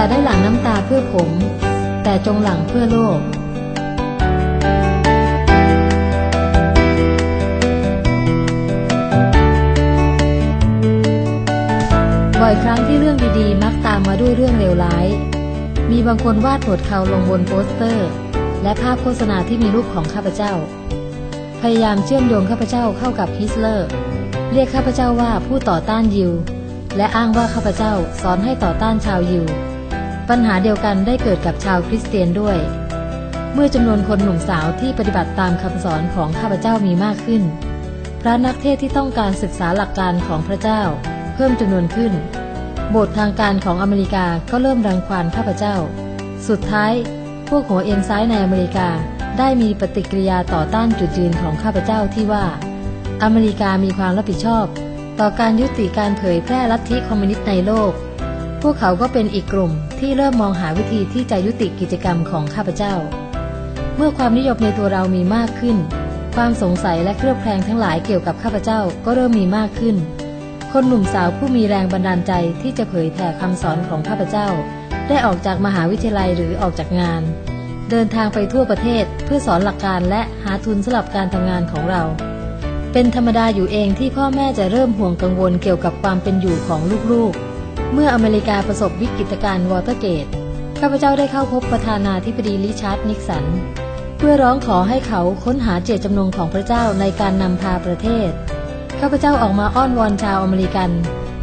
อย่าได้หลั่งน้ำตาเพื่อผม แต่จงหลั่งเพื่อโลก บ่อยครั้งที่เรื่องดีๆ มักตามมาด้วยเรื่องเลวร้าย มีบางคนวาดหนวดเขาลงบนโปสเตอร์ และภาพโฆษณาที่มีรูปของข้าพเจ้า พยายามเชื่อมโยงข้าพเจ้าเข้ากับฮิสเลอร์ เรียกข้าพเจ้าว่าผู้ต่อต้านยิวและอ้างว่าข้าพเจ้าสอนให้ต่อต้านชาวยิว ปัญหาเดียวกันได้เกิดกับชาวคริสเตียนด้วย เมื่อจำนวนคนหนุ่มสาวที่ปฏิบัติตามคำสอนของข้าพเจ้ามีมากขึ้น พระนักเทศที่ต้องการศึกษาหลักการของพระเจ้า เพิ่มจำนวนขึ้น โบสถ์ทางการของอเมริกาก็เริ่มรังควานข้าพเจ้า สุดท้าย พวกหัวเอ็นซ้ายในอเมริกาได้มีปฏิกิริยาต่อต้านจุดยืนของข้าพเจ้าที่ว่า อเมริกามีความรับผิดชอบ ต่อการยุติการเผยแพร่ลัทธิคอมมิวนิสต์ในโลก พวกเขาก็เป็นอีกกลุ่มที่เริ่มมองหาวิธีที่จะยุติกิจกรรมของข้าพเจ้า เมื่อความนิยมในตัวเรามีมากขึ้น ความสงสัยและเครือบแคลงทั้งหลายเกี่ยวกับข้าพเจ้าก็เริ่มมีมากขึ้น คนหนุ่มสาวผู้มีแรงบันดาลใจที่จะเผยแผ่คำสอนของข้าพเจ้า ได้ออกจากมหาวิทยาลัยหรือออกจากงาน เดินทางไปทั่วประเทศเพื่อสอนหลักการและหาทุนสำหรับการทำงานของเรา เป็นธรรมดาอยู่เองที่พ่อแม่จะเริ่มห่วงกังวลเกี่ยวกับความเป็นอยู่ของลูกๆ เมื่ออเมริกาประสบวิกฤตการณ์วอเตอร์เกต ข้าพเจ้าได้เข้าพบประธานาธิบดีริชาร์ดนิกสัน เพื่อร้องขอให้เขาค้นหาเจตจำนงของพระเจ้าในการนำพาประเทศ ข้าพเจ้าออกมาอ้อนวอนชาวอเมริกัน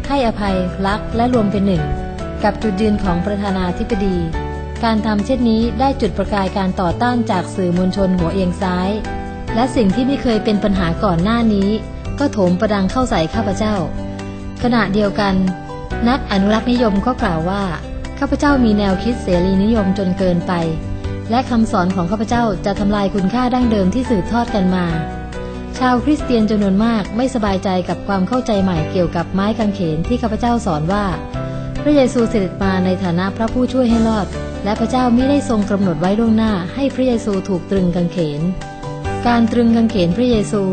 ให้อภัย รักและรวมเป็นหนึ่ง กับจุดยืนของประธานาธิบดี การทำเช่นนี้ได้จุดประกายการต่อต้านจากสื่อมวลชนหัวเอียงซ้าย และสิ่งที่ไม่เคยเป็นปัญหาก่อนหน้านี้ ก็โถมประดังเข้าใส่ข้าพเจ้า ขณะเดียวกัน นักอนุรักษ์นิยมก็กล่าวว่าข้าพเจ้ามีแนวคิดเสรีนิยมจนเกินไป และคำสอนของข้าพเจ้าจะทำลายคุณค่าดั้งเดิมที่สืบทอดกันมา ชาวคริสเตียนจำนวนมากไม่สบายใจกับความเข้าใจใหม่เกี่ยวกับไม้กางเขนที่ข้าพเจ้าสอนว่า พระเยซูเสด็จมาในฐานะพระผู้ช่วยให้รอด และพระเจ้าไม่ได้ทรงกำหนดไว้ล่วงหน้า ให้พระเยซูถูกตรึงกางเขน การตรึงกางเขนพระเยซู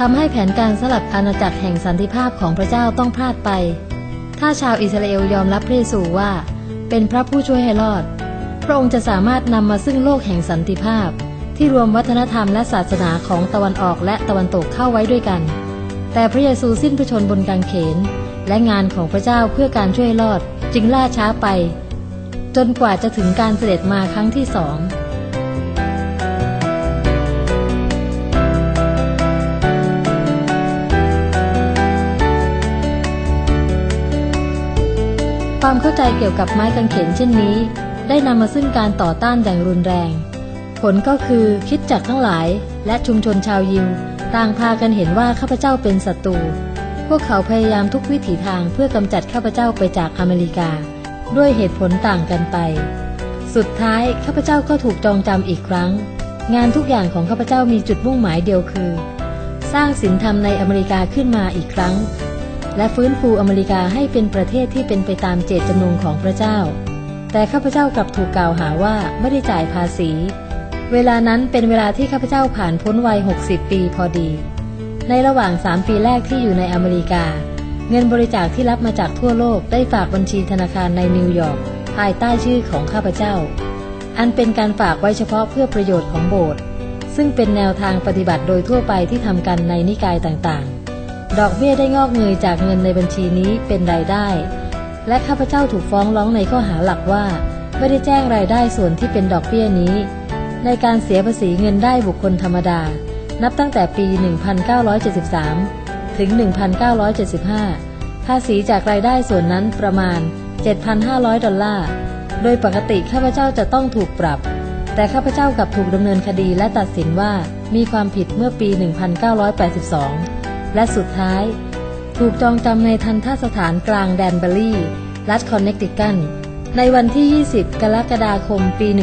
ทำให้แผนการสลับอาณาจักรแห่งสันติภาพของพระเจ้าต้องพลาดไป ถ้าชาวอิสราเอลยอมรับพระเยซูว่า เป็นพระผู้ช่วยให้รอด พระองค์จะสามารถนำมาซึ่งโลกแห่งสันติภาพ ที่รวมวัฒนธรรมและศาสนาของตะวันออกและตะวันตกเข้าไว้ด้วยกัน แต่พระเยซูสิ้นพระชนบนกางเขน และงานของพระเจ้าเพื่อการช่วยรอด จึงล่าช้าไป จนกว่าจะถึงการเสด็จมาครั้งที่สอง ความเข้าใจเกี่ยวกับไม้กางเขนเช่นนี้ ได้นำมาซึ่งการต่อต้านอย่างรุนแรง ผลก็คือคิดจักทั้งหลาย และชุมชนชาวยิวต่างพากันเห็นว่าข้าพเจ้าเป็นศัตรูพวกเขาพยายามทุกวิถีทางเพื่อกำจัดข้าพเจ้าไปจากอเมริกา ด้วยเหตุผลต่างกันไป สุดท้ายข้าพเจ้าก็ถูกจองจำอีกครั้ง งานทุกอย่างของข้าพเจ้ามีจุดมุ่งหมายเดียวคือ สร้างศีลธรรมในอเมริกาขึ้นมาอีกครั้ง และฟื้นฟูอเมริกาให้เป็นประเทศที่เป็นไปตามเจตจำนงของพระเจ้า แต่ข้าพเจ้ากลับถูกกล่าวหาว่าไม่ได้จ่ายภาษี เวลานั้นเป็นเวลาที่ข้าพเจ้าผ่านพ้นวัย 60 ปีพอดี ในระหว่าง 3 ปีแรกที่อยู่ในอเมริกา เงินบริจาคที่รับมาจากทั่วโลกได้ฝากบัญชีธนาคารในนิวยอร์กภายใต้ชื่อของข้าพเจ้า อันเป็นการฝากไว้เฉพาะเพื่อประโยชน์ของโบสถ์ซึ่งเป็นแนวทางปฏิบัติโดยทั่วไปที่ทำกันในนิกายต่างๆ ดอกเบี้ยได้งอกเงยจากเงินในบัญชีนี้เป็นรายได้ และข้าพเจ้าถูกฟ้องร้องในข้อหาหลักว่า ไม่ได้แจ้งรายได้ส่วนที่เป็นดอกเบี้ยนี้ ในการเสียภาษีเงินได้บุคคลธรรมดา นับตั้งแต่ปี 1973 ถึง 1975 ภาษีจากรายได้ส่วนนั้นประมาณ 7,500 ดอลลาร์ โดยปกติข้าพเจ้าจะต้องถูกปรับ แต่ข้าพเจ้ากลับถูกดำเนินคดีและตัดสินว่ามีความผิดเมื่อปี 1982 และสุดท้าย ถูกจองจำในทันทสถานกลางแดนเบอรี่ รัฐคอนเนคติคันในวันที่ 20 กรกฎาคม ปี 1984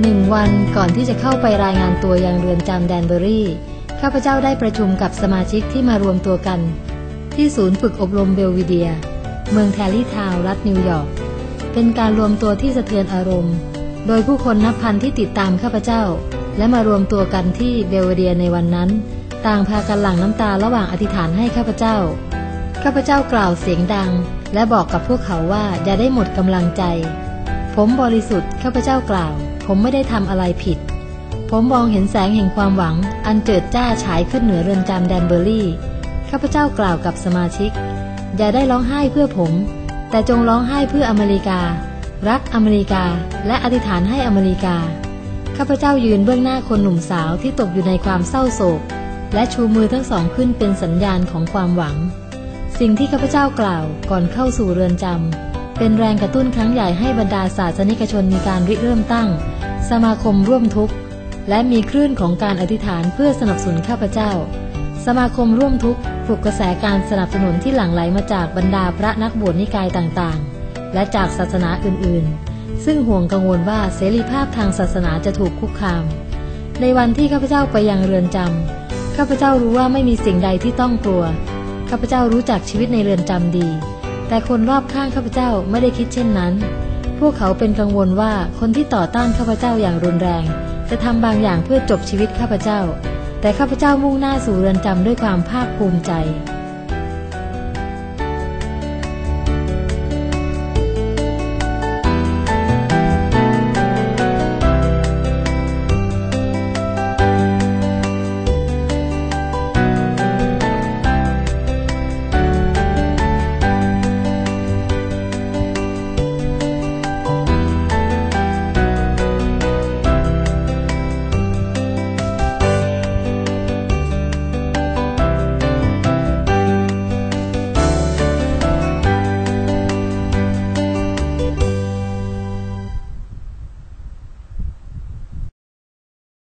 หนึ่งวันก่อนที่จะเข้าไปรายงานตัวยังเรือนจำแดนเบอรี่ ข้าพเจ้าได้ประชุมกับสมาชิกที่มารวมตัวกัน ที่ศูนย์ฝึกอบรมเบลวิเดีย เมืองแทลลี่ทาวน์รัฐนิวยอร์ก เป็นการรวมตัวที่สะเทือนอารมณ์ โดยผู้คนนับพันที่ติดตามข้าพเจ้า และมารวมตัวกันที่เบลเวเดียในวันนั้น ต่างพากันหลั่งน้ำตาระหว่างอธิษฐานให้ข้าพเจ้า ข้าพเจ้ากล่าวเสียงดัง และบอกกับพวกเขาว่าอย่าได้หมดกำลังใจ ผมบริสุทธิ์ข้าพเจ้ากล่าว ผมไม่ได้ทำอะไรผิด ผมมองเห็นแสงแห่งความหวัง อันเจิดจ้าฉายขึ้นเหนือเรือนจำแดนเบอร์รี่ข้าพเจ้ากล่าวกับสมาชิก อย่าได้ร้องไห้เพื่อผม แต่จงร้องไห้เพื่ออเมริกา รักอเมริกา และอธิษฐานให้อเมริกา ข้าพเจ้ายืนเบื้องหน้าคนหนุ่มสาวที่ตกอยู่ในความเศร้าโศก และชูมือทั้งสองขึ้นเป็นสัญญาณของความหวัง สิ่งที่ข้าพเจ้ากล่าวก่อนเข้าสู่เรือนจำเป็นแรงกระตุ้นครั้งใหญ่ให้บรรดาศาสนิกชนมีการริเริ่มตั้ง สมาคมร่วมทุกข์และมีคลื่นของการอธิษฐานเพื่อสนับสนุนข้าพเจ้า สมาคมร่วมทุกข์ปลุกกระแสการสนับสนุนที่หลั่งไหลมาจากบรรดาพระนักบวชนิกายต่างๆ และจากศาสนาอื่นๆ ซึ่งห่วงกังวลว่าเสรีภาพทางศาสนาจะถูกคุกคาม ในวันที่ข้าพเจ้าไปยังเรือนจำข้าพเจ้ารู้ว่าไม่มีสิ่งใดที่ต้องกลัวข้าพเจ้ารู้จักชีวิตในเรือนจำดี แต่คนรอบข้างข้าพเจ้าไม่ได้คิดเช่นนั้น พวกเขาเป็นกังวลว่าคนที่ต่อต้านข้าพเจ้าอย่างรุนแรง จะทำบางอย่างเพื่อจบชีวิตข้าพเจ้า แต่ข้าพเจ้ามุ่งหน้าสู่เรือนจำด้วยความภาคภูมิใจ